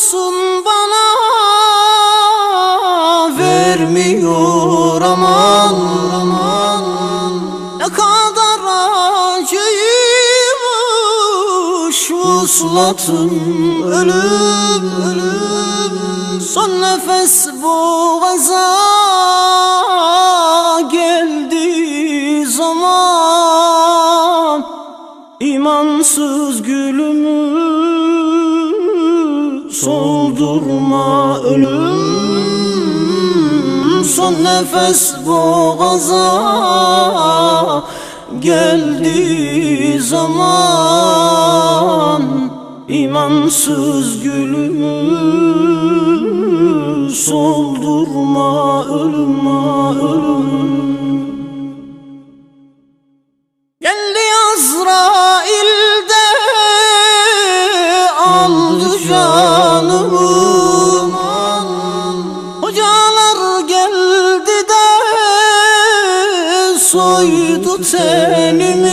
olsun bana vermiyor aman. Aman ne kadar acıymış vuslatın ölüm ölüm. Son nefes boğaza soldurma ölüm. Son nefes boğaza geldi zaman. İmansız gülümü soldurma ölüme ölüm aldı canımı Hocalar geldi de soydu tenimi.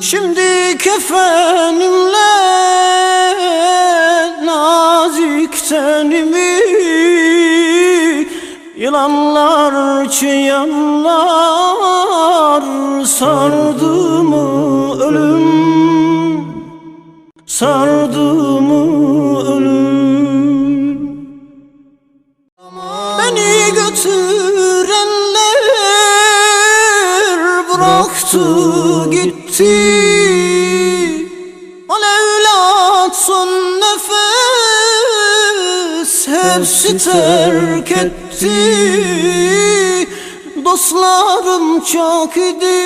Şimdi kefenimle nazik tenimi. Yılanlar çıyanlar sardı mı ölüm Sardı mı ölüm. Beni götürenler bıraktı gitti. Alevlat son nefes hepsi terk etti. Dostlarım çok idi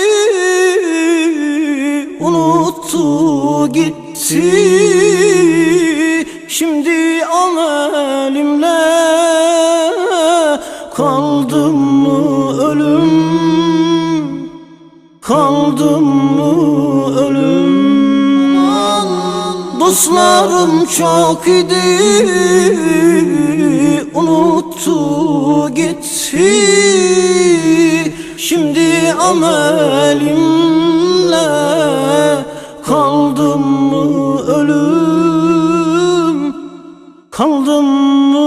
unuttu gitti Şimdi amelimle kaldım mı ölüm? Kaldım mı ölüm? Dostlarım çok idi. Unuttu gitti. Şimdi amelimle Kaldım Kaldım mı?